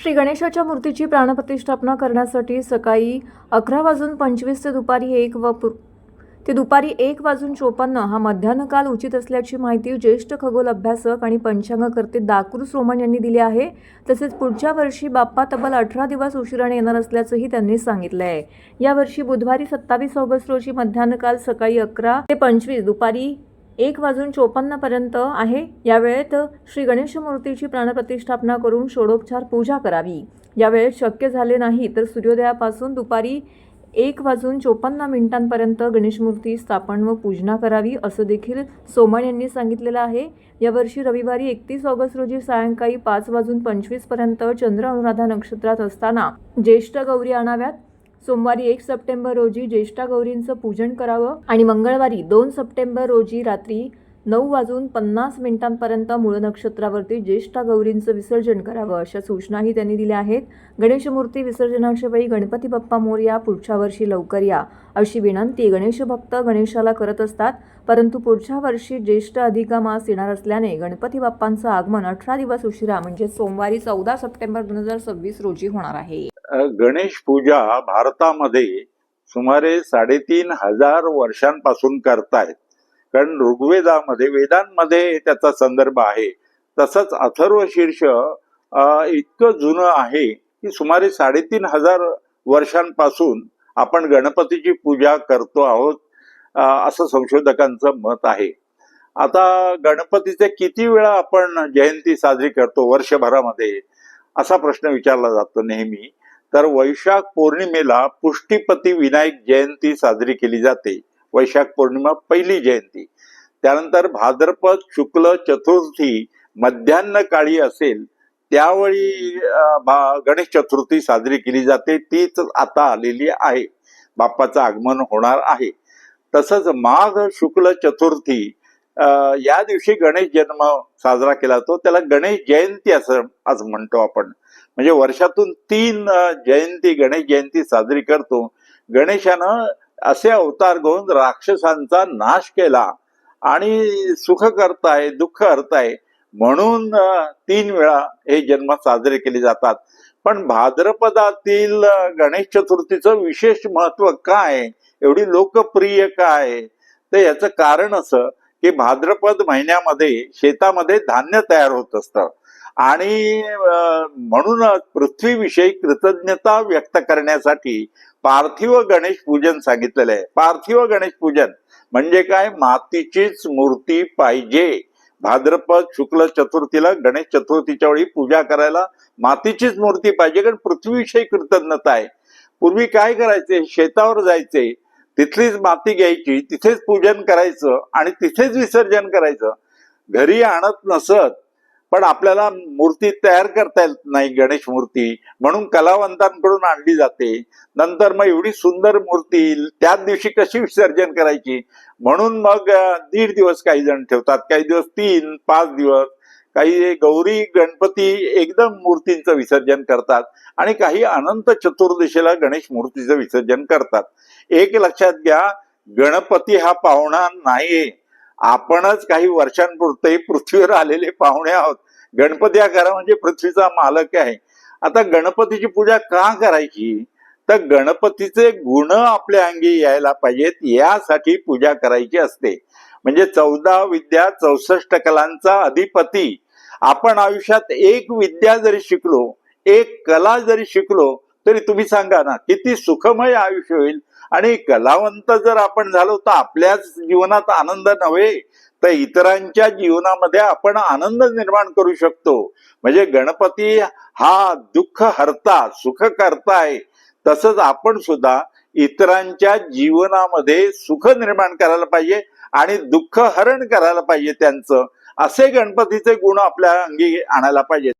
श्री गणेशाच्या मूर्तीची प्राणप्रतिष्ठापना करण्यासाठी सकाळी अकरा वाजून पंचवीस ते दुपारी एक व पु- ते दुपारी एक वाजून चोपन्न हा मध्यान्ह काल उचित असल्याची माहिती ज्येष्ठ खगोल अभ्यासक आणि पंचांगकर्ते दाकृ सोमन यांनी दिली आहे. तसेच पुढच्या वर्षी बाप्पा तब्बल अठरा दिवस उशिराने येणार असल्याचंही त्यांनी सांगितलं आहे यावर्षी बुधवारी सत्तावीस ऑगस्ट रोजी मध्यान्ह काल सकाळी अकरा ते पंचवीस दुपारी एक वाजून चोपन्नपर्यंत आहे. या वेळेत श्री गणेश मूर्तीची प्राणप्रतिष्ठापना करून षोडोपचार पूजा करावी. यावेळेत शक्य झाले नाही तर सूर्योदयापासून दुपारी एक वाजून चोपन्न मिनिटांपर्यंत गणेशमूर्ती स्थापन व पूजना करावी असं देखील सोमण यांनी सांगितलेलं आहे. यावर्षी रविवारी एकतीस ऑगस्ट रोजी सायंकाळी पाच वाजून पंचवीसपर्यंत चंद्र अनुराधा नक्षत्रात असताना ज्येष्ठ गौरी आणाव्यात. सोमवारी एक सप्टेंबर रोजी ज्येष्ठा गौरींचं पूजन करावं आणि मंगळवारी दोन सप्टेंबर रोजी रात्री नऊ वाजून पन्नास मिनिटांपर्यंत मूळ नक्षत्रावरती ज्येष्ठा गौरींचं विसर्जन करावं अशा सूचनाही त्यांनी दिल्या आहेत. गणेशमूर्ती विसर्जनाच्या वेळी गणपती बाप्पा मोरया पुढच्या वर्षी लवकर या अशी विनंती गणेश भक्त गणेशाला करत असतात. परंतु पुढच्या वर्षी ज्येष्ठ अधिका मास येणार असल्याने गणपती बाप्पांचं आगमन अठरा दिवस उशिरा म्हणजे सोमवारी चौदा सप्टेंबर दोन हजार सव्वीस रोजी होणार आहे. गणेश पूजा भारतामध्ये सुमारे साडेतीन हजार वर्षांपासून करतायत. कारण ऋग्वेदामध्ये वेदांमध्ये त्याचा संदर्भ आहे. तसंच अथर्व शीर्ष इतकं जुनं आहे की सुमारे साडेतीन हजार वर्षांपासून आपण गणपतीची पूजा करतो आहोत असं संशोधकांचं मत आहे. आता गणपतीचे किती वेळा आपण जयंती साजरी करतो वर्षभरामध्ये असा प्रश्न विचारला जातो नेहमी. तर वैशाख पौर्णिमेला पुष्टीपती विनायक जयंती साजरी केली जाते. वैशाख पौर्णिमा पहिली जयंती. त्यानंतर भाद्रपद शुक्ल चतुर्थी मध्यान्ह काळी असेल त्यावेळी भा- गणेश चतुर्थी साजरी केली जाते. तीच आता आलेली आहे. बाप्पाचं आगमन होणार आहे. तसंच माघ शुक्ल चतुर्थी या दिवशी गणेश जन्म साजरा केला जातो. त्याला गणेश जयंती असं आज म्हणतो आपण. म्हणजे वर्षातून तीन जयंती गणेश जयंती साजरी करतो. गणेशानं असे अवतार घेऊन राक्षसांचा नाश केला. आणि सुख करताय दुःख हरताय म्हणून तीन वेळा हे जन्म साजरे केले जातात. पण भाद्रपदातील गणेश चतुर्थीचं विशेष महत्त्व काय? एवढी लोकप्रिय काय? तर याचं कारण असं की भाद्रपद महिन्यामध्ये शेतामध्ये धान्य तयार होत असतं. आणि म्हणूनच पृथ्वीविषयी कृतज्ञता व्यक्त करण्यासाठी पार्थिव गणेश पूजन सांगितलेलं आहे. पार्थिव गणेश पूजन म्हणजे काय? मातीचीच मूर्ती पाहिजे. भाद्रपद शुक्ल चतुर्थीला गणेश चतुर्थीच्या वेळी पूजा करायला मातीचीच मूर्ती पाहिजे कारण पृथ्वीविषयी कृतज्ञता आहे. पूर्वी काय करायचे? शेतावर जायचे. तिथलीच माती घ्यायची तिथेच पूजन करायचं आणि तिथेच विसर्जन करायचं. घरी आणत नसत पण आपल्याला मूर्ती तयार करता येत नाही गणेश मूर्ती म्हणून कलावंतांकडून आणली जाते. नंतर मग एवढी सुंदर मूर्ती त्याच दिवशी कशी विसर्जन करायची? म्हणून मग दीड दिवस काही जण ठेवतात काही दिवस तीन पाच दिवस. काही गौरी गणपती एकदम मूर्तींचं विसर्जन करतात आणि काही अनंत चतुर्दशीला गणेश मूर्तीचं विसर्जन करतात. एक लक्षात घ्या गणपती हा पाहुणा नाहीये. आपणच काही वर्षांपुरते पृथ्वीवर आलेले पाहुणे आहोत. गणपती हा खरा म्हणजे पृथ्वीचा मालक आहे. आता गणपतीची पूजा का करायची? तर गणपतीचे गुण आपल्या अंगी यायला पाहिजेत यासाठी पूजा करायची असते. म्हणजे चौदा विद्या चौसष्ट कलांचा अधिपती. आपण आयुष्यात एक विद्या जरी शिकलो एक कला जरी शिकलो तरी तुम्ही सांगा ना किती सुखमय आयुष्य होईल. आणि कलावंत जर आपण झालो तर आपल्याच जीवनात आनंद नव्हे तर इतरांच्या जीवनामध्ये आपण आनंद निर्माण करू शकतो. म्हणजे गणपती हा दुःख हरता सुख करता आहे तसंच आपण सुद्धा इतरांच्या जीवनामध्ये सुख निर्माण करायला पाहिजे. आणि दुःख हरण करायला पाहिजे त्यांचं. असे गणपतीचे गुण आपल्या अंगी आणायला पाहिजे